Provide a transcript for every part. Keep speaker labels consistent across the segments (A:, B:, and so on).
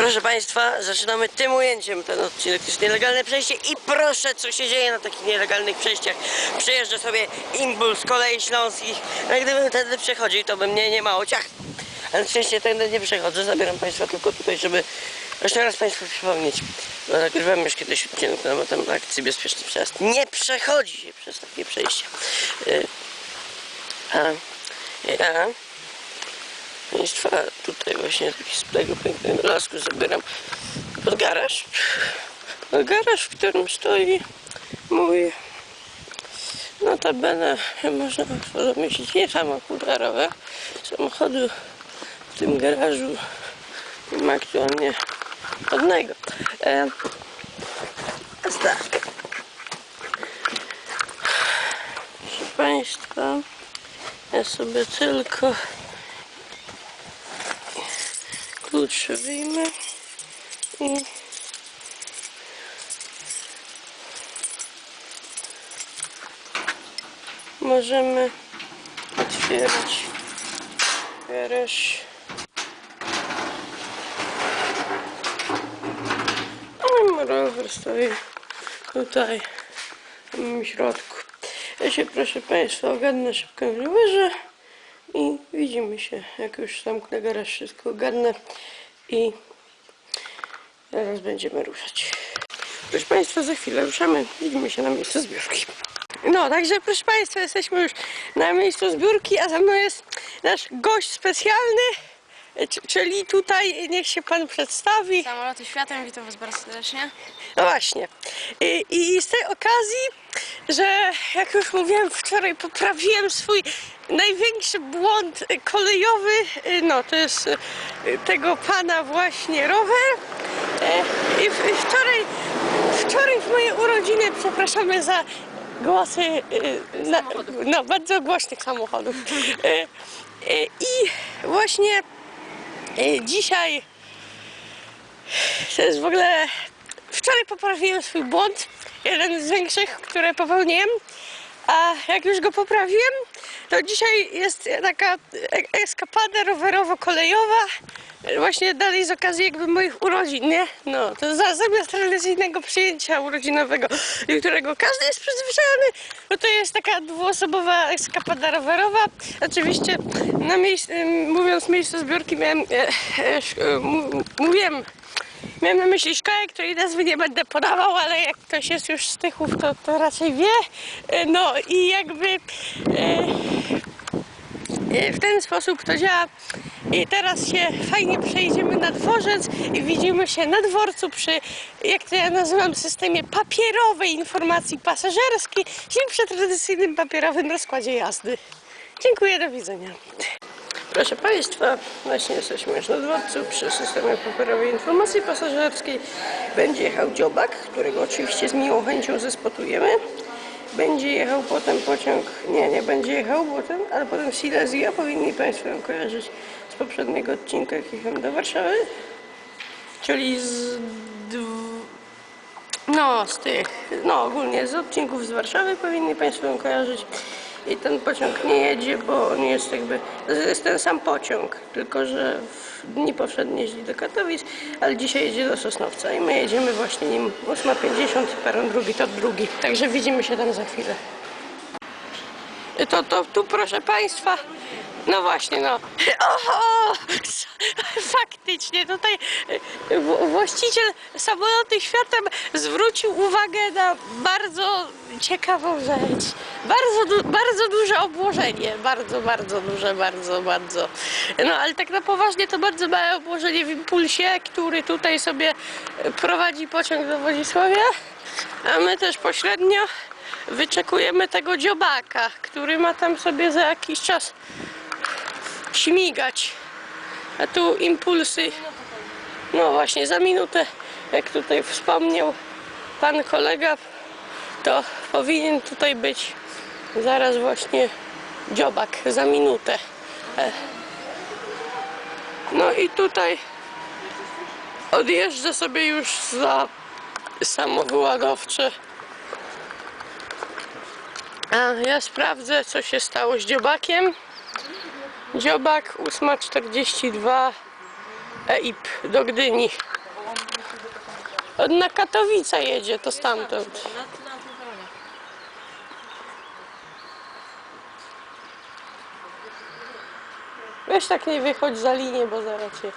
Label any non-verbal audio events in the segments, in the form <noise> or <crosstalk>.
A: Proszę Państwa, zaczynamy tym ujęciem ten odcinek. To jest nielegalne przejście i proszę, co się dzieje na takich nielegalnych przejściach. Przejeżdża sobie impuls kolei śląskich. No i gdybym wtedy przechodził, to by mnie nie mało ciach. Ale szczęście tędy nie przechodzę, zabieram Państwa tylko tutaj, żeby jeszcze raz Państwu przypomnieć. Bo nagrywałem już kiedyś odcinek na temat akcji Bezpieczny Przejazd. Nie przechodzi się przez takie przejścia. Y, A, ja Państwa, tutaj właśnie z tego pięknego lasku zabieram pod garaż. Pod garaż, w którym stoi mój notabene, można domyślić, nie samochód, a rower. Samochodu w tym garażu nie ma aktualnie żadnego. E, tak. Proszę Państwa, ja sobie tylko klucz wyjmę i możemy otwierać garaż. A mój rower stoi tutaj w moim środku. Ja się proszę Państwa ogarnę szybko w rowerze i widzimy się, jak już zamknę garaż, wszystko ogarnę i zaraz będziemy ruszać. Proszę Państwa, za chwilę ruszamy, widzimy się na miejscu zbiórki. No, także proszę Państwa, jesteśmy już na miejscu zbiórki, a za mną jest nasz gość specjalny, czyli tutaj niech się Pan przedstawi.
B: Samoloty światem, witam was bardzo serdecznie.
A: No właśnie. I, I z tej okazji, że jak już mówiłem wczoraj, poprawiłem swój największy błąd y, kolejowy. y, No, to jest y, tego pana właśnie rower. E, I w- i wczoraj, wczoraj w moje urodziny, przepraszamy za głosy y, na, no, bardzo głośnych samochodów. I właśnie dzisiaj to jest w ogóle. Wczoraj poprawiłem swój błąd, jeden z większych, które popełniłem. A jak już go poprawiłem, to dzisiaj jest taka eskapada rowerowo-kolejowa. Właśnie dalej z okazji jakby moich urodzin, nie? No, to za, zamiast tradycyjnego przyjęcia urodzinowego, do którego każdy jest przyzwyczajony, no to jest taka dwuosobowa eskapada rowerowa. Oczywiście na miejscu, mówiąc miejsce zbiórki miałem, e, e, mówiłem Miałem na myśli szkołę, której nazwy nie będę podawał, ale jak ktoś jest już z Tychów, to, to raczej wie. E, No i jakby e, e, w ten sposób to działa. I teraz się fajnie przejdziemy na dworzec i widzimy się na dworcu przy, jak to ja nazywam, systemie papierowej informacji pasażerskiej, czyli przy tradycyjnym papierowym rozkładzie jazdy. Dziękuję, do widzenia. Proszę Państwa, właśnie jesteśmy już na dworcu przy systemie papierowej informacji pasażerskiej. Będzie jechał dziobak, którego oczywiście z miłą chęcią zespotujemy. Będzie jechał potem pociąg, nie, nie będzie jechał potem, ale potem Silesia, powinni Państwo ją kojarzyć z poprzedniego odcinka, jak jechałem do Warszawy. Czyli z no, z tych, no ogólnie z odcinków z Warszawy powinni Państwo ją kojarzyć. I ten pociąg nie jedzie, bo on jest jakby, jest ten sam pociąg, tylko że w dni powszednie jeździ do Katowic, ale dzisiaj jedzie do Sosnowca i my jedziemy właśnie nim 8.50, peron drugi to drugi. Także widzimy się tam za chwilę. To, to tu proszę Państwa, no właśnie, no. Oho, faktycznie tutaj właściciel samoloty światem zwrócił uwagę na bardzo ciekawą rzecz. Bardzo, bardzo duże obłożenie, bardzo, bardzo duże, bardzo, bardzo. No ale tak na poważnie to bardzo małe obłożenie w impulsie, który tutaj sobie prowadzi pociąg do Wodzisławia, a my też pośrednio wyczekujemy tego dziobaka, który ma tam sobie za jakiś czas śmigać. A tu impulsy. No właśnie, za minutę, jak tutaj wspomniał pan kolega, to powinien tutaj być zaraz właśnie dziobak za minutę. E. No i tutaj odjeżdża sobie już za samo wyładowcze. A ja sprawdzę, co się stało z dziobakiem. Dziobak 8.42 EIP do Gdyni. Na Katowice jedzie, to stamtąd. Weź tak nie wychodź za linię, bo zaraz cię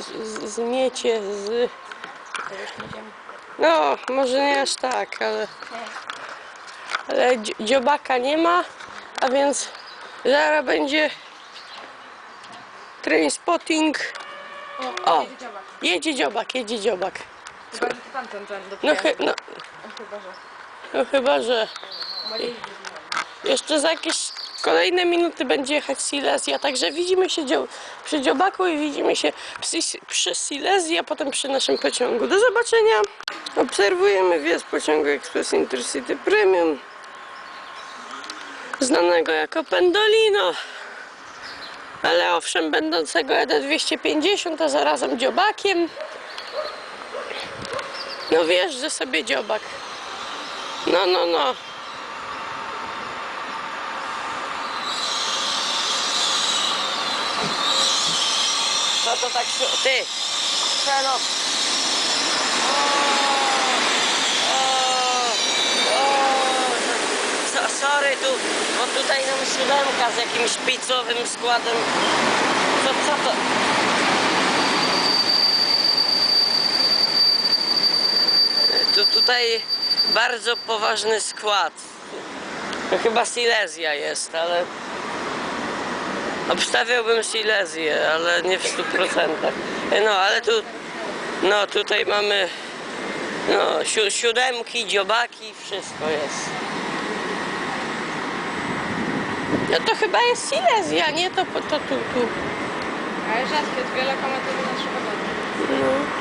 A: z- zmiecie z... No, może nie aż tak, ale... Ale dzi- dziobaka nie ma, a więc zaraz będzie train spotting. O,
B: jedzie dziobak.
A: jedzie dziobak, jedzie dziobak.
B: Chyba, że to tamten ten do
A: No, chy- no,
B: Chyba, że.
A: no chyba, że jeszcze za jakieś kolejne minuty będzie jechać Silesia, także widzimy się dzio- przy dziobaku i widzimy się przy, przy Silesii, a potem przy naszym pociągu. Do zobaczenia. Obserwujemy wjazd pociągu Express Intercity Premium, znanego jako Pendolino, ale owszem będącego ED250, a zarazem dziobakiem. No wjeżdża sobie dziobak. No, no, no. Co to tak się... Ty! Szelo! Sorry tu, bo tutaj nam siódemka z jakimś pizzowym składem. Co, co to? Tu, tutaj bardzo poważny skład. To chyba Silesia jest, ale obstawiałbym Silesię, ale nie w 100%. No, ale tu, no tutaj mamy no, siu, siódemki, dziobaki, wszystko jest. No to chyba jest Silesia, nie? To, to, to tu, tu.
B: Ale rzadkie, dwie lokomotywy na wagony.
A: No.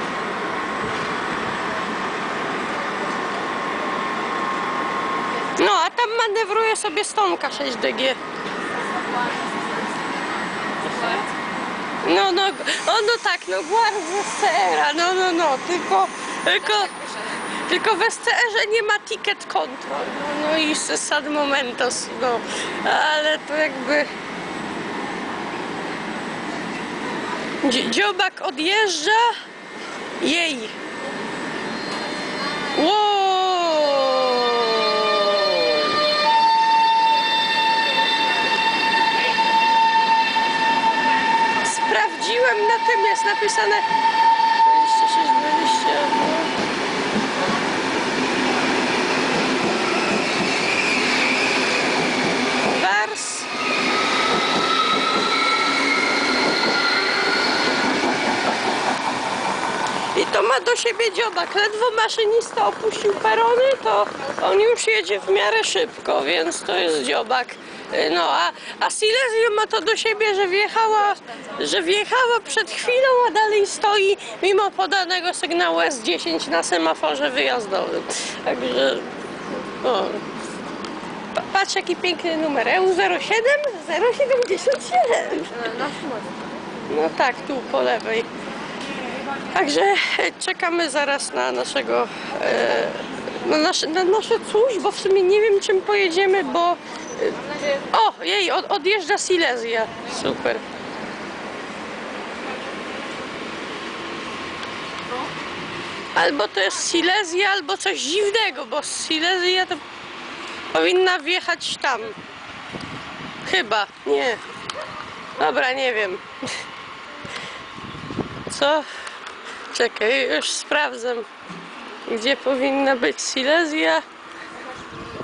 A: No, a tam manewruje sobie stonka 6DG. No, no, o, no tak, no guardia sera, no, no, no, tylko, tylko, tylko w SCR-ze nie ma ticket control, no, no i sad momentos, no, ale to jakby... Dzi- Dziobak odjeżdża, jej. Wow. Sprawdziłem na tym, jest napisane 26, 20. Wars. I to ma do siebie dziobak. Ledwo maszynista opuścił perony, to on już jedzie w miarę szybko, więc to jest dziobak. Y, No a, a Silesia ma to do siebie, że wjechała, że wjechała przed chwilą, a dalej stoi mimo podanego sygnału S10 na semaforze wyjazdowym. Także o. Pa- Patrz jaki piękny numer. E EU07 077.
B: Na, na szmot.
A: No tak, tu po lewej. Także e, czekamy zaraz na naszego, e, na, nasze, na nasze coś, bo w sumie nie wiem czym pojedziemy, bo...
B: Nadzieję,
A: O, jej, od, odjeżdża Silesia. Super. Albo to jest Silesia, albo coś dziwnego, bo Silesia to powinna wjechać tam. Chyba, nie. Dobra, nie wiem. Co? Czekaj, już sprawdzam, gdzie powinna być Silesia.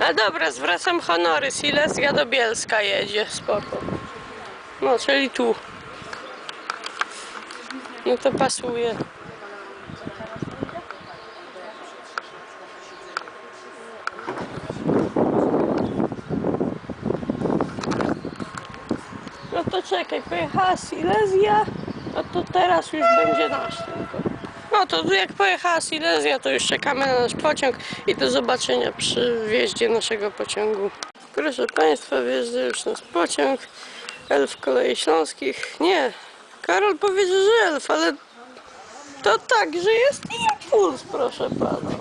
A: A dobra, zwracam honory. Silesia do Bielska jedzie, spoko. No, czyli tu. No to pasuje. No to czekaj, pojechała Silesia, no to teraz już będzie nasz tylko. No to jak pojechała Silesia, to już czekamy na nasz pociąg i do zobaczenia przy wjeździe naszego pociągu. Proszę Państwa, wjeżdża już nasz pociąg. Elf Kolei Śląskich. Nie, Karol powiedział, że elf, ale to tak, że jest impuls, proszę Pana.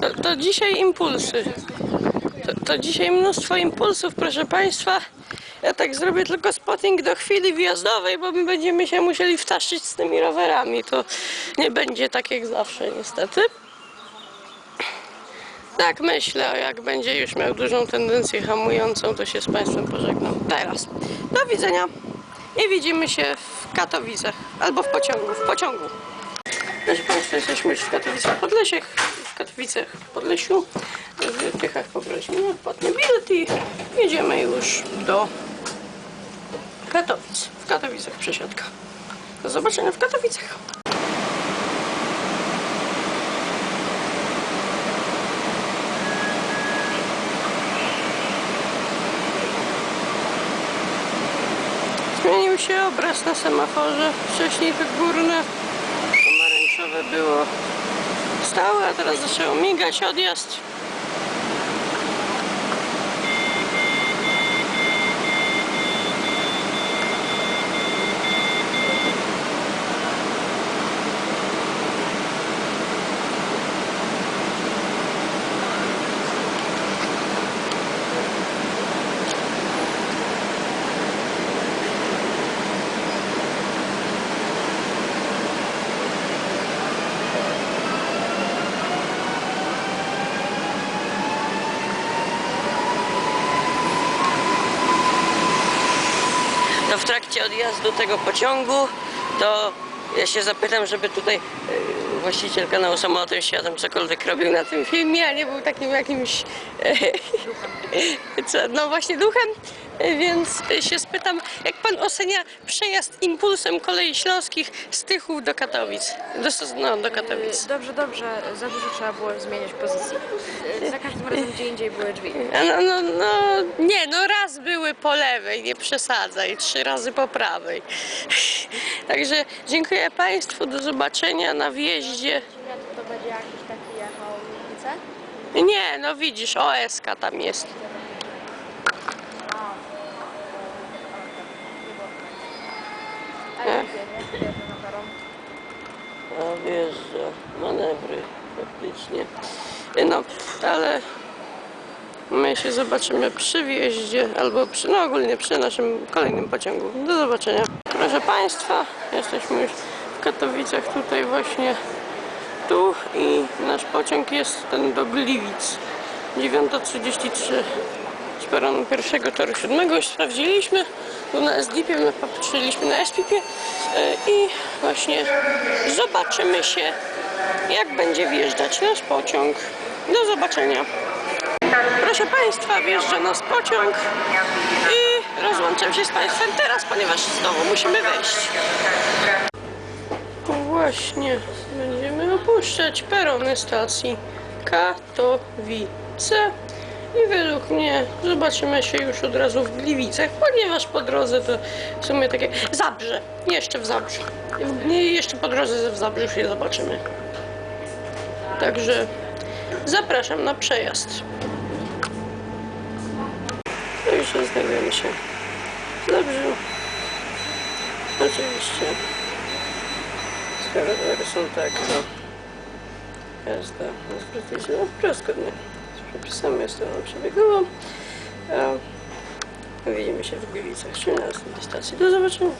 A: To, to dzisiaj impulsy. To, to dzisiaj mnóstwo impulsów, proszę Państwa. Ja tak zrobię tylko spotting do chwili wjazdowej, bo my będziemy się musieli wtaszczyć z tymi rowerami. To nie będzie tak jak zawsze niestety. Tak myślę, a jak będzie już miał dużą tendencję hamującą, to się z Państwem pożegnam. Teraz. Do widzenia i widzimy się w Katowicach albo w pociągu. W pociągu. Proszę Państwa, jesteśmy już w Katowicach Podlesiach, w Katowicach Podlesiu. W Tychach poprosimy płatny bilet i jedziemy już do Katowic. W Katowicach przesiadka. Do zobaczenia w Katowicach. Zmienił się obraz na semaforze. Wcześniej to górne pomarańczowe było stałe, a teraz zaczęło migać odjazd. to w odjazdu tego pociągu, to ja się zapytam, żeby tutaj e, właściciel kanału Samolotem Światem cokolwiek robił na tym filmie, a nie był takim jakimś e, <laughs> co, no właśnie duchem, więc się spytam, jak pan ocenia przejazd impulsem kolei śląskich z Tychów do Katowic? Do, no, do Katowic.
B: Dobrze, dobrze. Za dużo trzeba było zmieniać pozycji. Za każdym razem gdzie indziej były drzwi.
A: No, no, no, nie, no raz były po lewej, nie przesadzaj, trzy razy po prawej. <laughs> Także dziękuję Państwu, do zobaczenia na wjeździe.
B: To będzie jakiś taki jechał Gliwice?
A: Nie, no widzisz, OSK tam jest.
B: A jak jedzie? Jedzie na peron.
A: A wjeżdża, manewry faktycznie. No, ale my się zobaczymy przy wjeździe, albo przy, no ogólnie przy naszym kolejnym pociągu. Do zobaczenia. Proszę Państwa, jesteśmy już w Katowicach, tutaj właśnie tu i nasz pociąg jest ten do Gliwic. 9.33 z peronu pierwszego toru siódmego już sprawdziliśmy. Tu na SDIP-ie, my patrzyliśmy na SPIP-ie e, i właśnie zobaczymy się jak będzie wjeżdżać nasz pociąg. Do zobaczenia. Proszę Państwa, wjeżdża nas pociąg i rozłączam się z Państwem teraz, ponieważ znowu musimy wejść. Właśnie będziemy opuszczać perony stacji Katowice i według mnie zobaczymy się już od razu w Gliwicach, ponieważ po drodze to w sumie takie... Zabrze, jeszcze w Zabrze. Jeszcze po drodze w Zabrzu się zobaczymy. Także zapraszam na przejazd. No już znajdujemy się w Zabrzu. Oczywiście. Skoro są tak, to jazda na zwrocie się zgodnie z przepisami jest stroną przebiegową. A widzimy się w Gliwicach, czyli na następnej stacji. Do zobaczenia.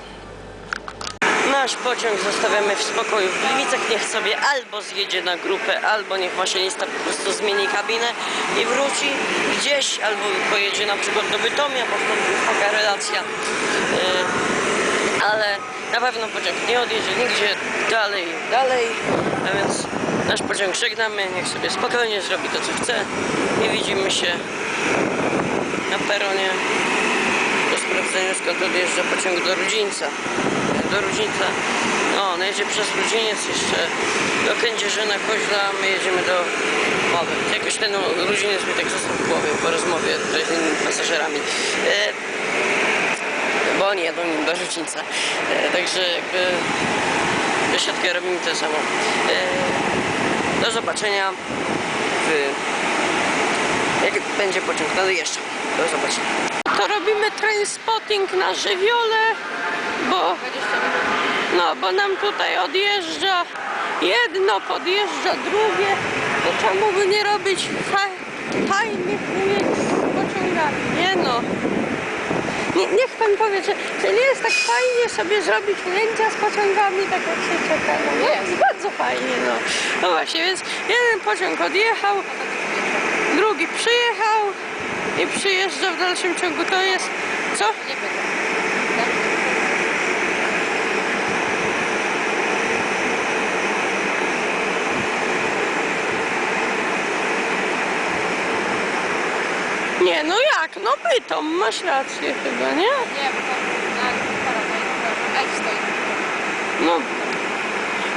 A: Nasz pociąg zostawiamy w spokoju w Gliwicach. Niech sobie albo zjedzie na grupę, albo niech maszynista po prostu zmieni kabinę i wróci gdzieś, albo pojedzie na przykład do Bytomia, bo jest taka relacja. Yy, ale na pewno pociąg nie odjedzie nigdzie dalej, dalej. A więc nasz pociąg żegnamy. Niech sobie spokojnie zrobi to, co chce. I widzimy się na peronie po sprawdzeniu skąd odjeżdża pociąg do Rudzińca. Do Rudzińca, no on jedzie przez Rudziniec jeszcze do Kędzierzyna, Koźla, my jedziemy do Mowy. Jakoś ten Rudziniec mi tak został w głowie po rozmowie z innymi pasażerami. E, bo oni jadą do Rudzińca. E, także jakby wysiadkę robimy to samo. E, do zobaczenia w jak będzie pociąg nadjeżdża. Do zobaczenia. To robimy train spotting na żywiole, bo, no, bo nam tutaj odjeżdża jedno, podjeżdża drugie. To czemu by nie robić fajnych ujęć z pociągami? Nie no. Nie, niech pan powie, czy, czy nie jest tak fajnie sobie zrobić ujęcia z pociągami, tak jak się czeka? No, nie? Bardzo fajnie, no. No właśnie, więc jeden pociąg odjechał, drugi przyjechał i przyjeżdża w dalszym ciągu. To jest, co?
B: Nie
A: no jak? No bytom, masz rację chyba, nie?
B: Nie, bo to na parę, stoi.
A: No,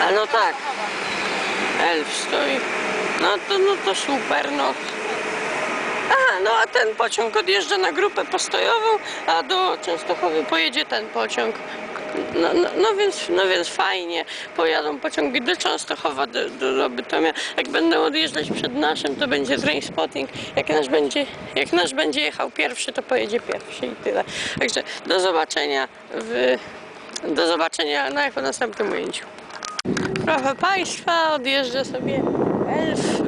A: a no tak, elf stoi. No to, no to super, no. Aha, no a ten pociąg odjeżdża na grupę postojową, a do Częstochowy pojedzie ten pociąg. No, no, no, więc, no więc fajnie, pojadą pociągi do Częstochowa, do, do, do Bytomia. Jak będą odjeżdżać przed naszym, to będzie train spotting. Jak nasz będzie, jak nasz będzie jechał pierwszy, to pojedzie pierwszy i tyle. Także do zobaczenia w, do zobaczenia na, w następnym ujęciu. Proszę Państwa, odjeżdża sobie Elf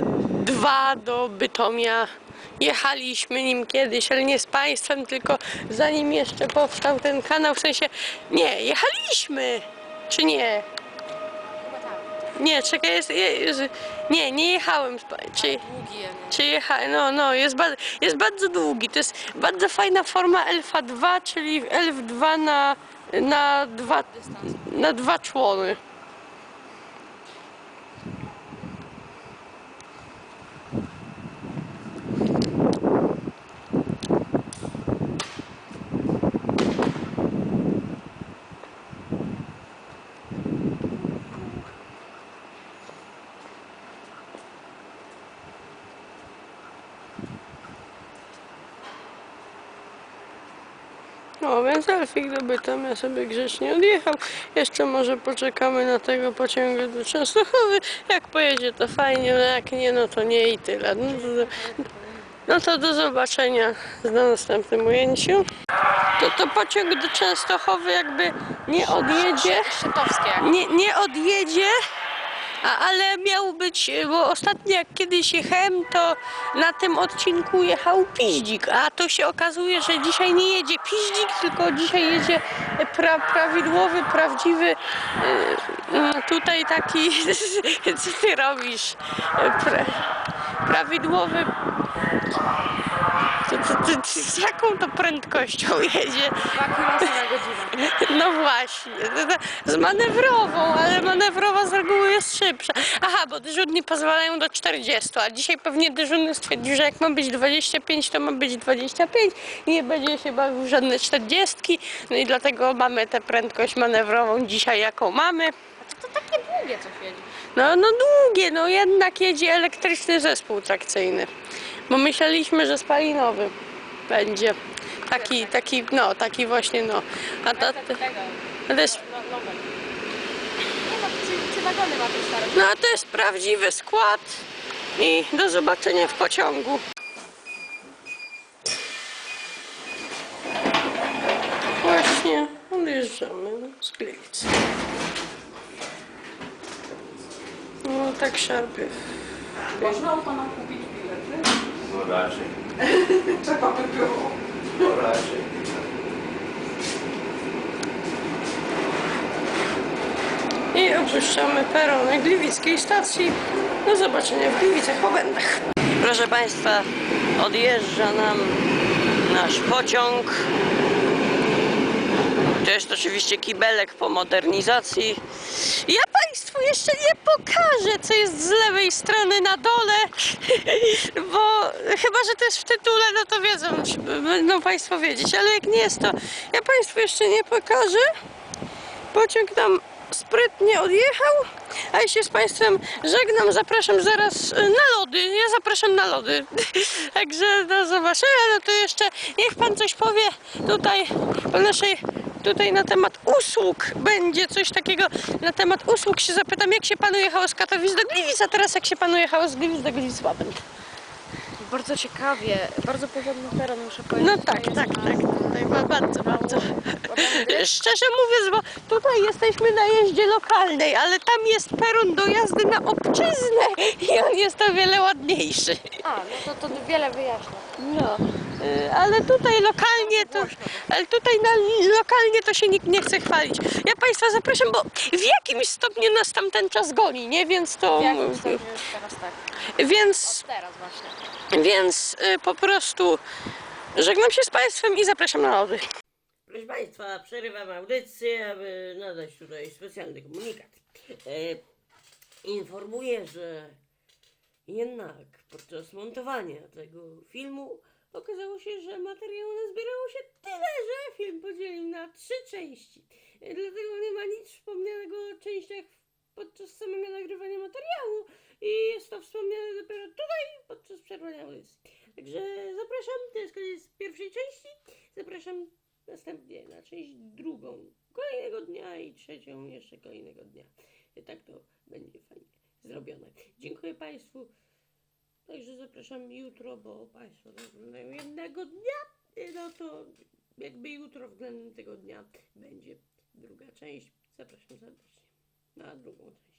A: 2 do Bytomia. Jechaliśmy nim kiedyś, ale nie z Państwem, tylko zanim jeszcze powstał ten kanał, w sensie nie, jechaliśmy, czy nie? Nie, czekaj, jest, jest, nie, nie jechałem, czy, czy jechałem, no, no, jest, ba, jest bardzo długi, to jest bardzo fajna forma Elfa 2, czyli Elf 2 na, na, dwa, na dwa człony. No więc Elfik do Bytomia sobie grzecznie odjechał. Jeszcze może poczekamy na tego pociągu do Częstochowy. Jak pojedzie to fajnie, no jak nie, no to nie i tyle. No to, no to do zobaczenia na następnym ujęciu. To, to pociąg do Częstochowy jakby nie odjedzie. Nie, nie odjedzie, a, ale miał być, bo ostatnio jak kiedyś jechałem, to na tym odcinku jechał piździk, a to się okazuje, że dzisiaj nie jedzie piździk, tylko dzisiaj jedzie pra, prawidłowy, prawdziwy y, y, tutaj taki, <laughs> co ty robisz, pra, prawidłowy z jaką to prędkością jedzie?
B: 2 km na godzinę.
A: No właśnie, z manewrową, ale manewrowa z reguły jest szybsza. Aha, bo dyżurni pozwalają do 40, a dzisiaj pewnie dyżurny stwierdził, że jak ma być 25, to ma być 25 i nie będzie się bawił żadne 40. No i dlatego mamy tę prędkość manewrową dzisiaj, jaką mamy.
B: A to, takie długie coś jedzie.
A: No, no długie, no jednak jedzie elektryczny zespół trakcyjny. Bo myśleliśmy, że spalinowy będzie. Taki, taki, no, taki właśnie, no. A to,
B: Tak, tego.
A: to jest
B: No, nowe. Nie no, trzy, trzy wagony ma być.
A: No a to jest prawdziwy skład i do zobaczenia w pociągu. Właśnie odjeżdżamy z Gliwic. No tak szarpie.
C: Można u Pana kupić bilety?
D: No raczej, <laughs>
C: Trzeba by było.
D: no raczej.
A: I opuszczamy peron Gliwickiej stacji. Do zobaczenia w Gliwicach po błędach. Proszę Państwa, odjeżdża nam nasz pociąg. To jest oczywiście kibelek po modernizacji. Ja Państwu jeszcze nie pokażę, co jest z lewej strony na dole, <laughs> bo chyba, że to jest w tytule, no to wiedzą, będą Państwo wiedzieć, ale jak nie jest to, ja Państwu jeszcze nie pokażę. Pociąg nam sprytnie odjechał, a ja się z Państwem żegnam, zapraszam zaraz e, na lody, ja zapraszam na lody. <laughs> Także do zobaczenia, no to jeszcze niech Pan coś powie tutaj o naszej, tutaj na temat usług będzie coś takiego, na temat usług się zapytam, jak się Panu jechało z Katowic do Gliwic, a teraz jak się Panu jechało z Gliwic do Gliwic Łabęd.
B: Bardzo ciekawie, bardzo porządny teren muszę powiedzieć.
A: No tak, tak, tak, tutaj ba- bardzo, bardzo. Szczerze mówiąc, bo tutaj jesteśmy na jeździe lokalnej, ale tam jest peron do jazdy na obczyznę i on jest o wiele ładniejszy.
B: A, no to, to wiele wyjaśnia.
A: No. Y, Ale tutaj lokalnie to, ale tutaj na, lokalnie to się nikt nie chce chwalić. Ja Państwa zapraszam, bo w jakimś stopniu nas tam ten czas goni, nie? Więc to,
B: W jakim stopniu już teraz tak?
A: więc,
B: teraz właśnie.
A: Więc y, po prostu żegnam się z Państwem i zapraszam na lody.
E: Proszę Państwa, przerywam audycję, aby nadać tutaj specjalny komunikat. E, informuję, że jednak podczas montowania tego filmu okazało się, że materiału nazbierało się tyle, że film podzielił na trzy części. E, dlatego nie ma nic wspomnianego o częściach podczas samego nagrywania materiału i jest to wspomniane dopiero tutaj podczas przerwania audycji. Także zapraszam, to jest koniec pierwszej części. Zapraszam następnie na część drugą kolejnego dnia i trzecią jeszcze kolejnego dnia. I tak to będzie fajnie zrobione. Dziękuję Państwu. Także zapraszam jutro, bo Państwo oglądają jednego dnia. No to jakby jutro względem tego dnia będzie druga część. Zapraszam serdecznie na drugą część.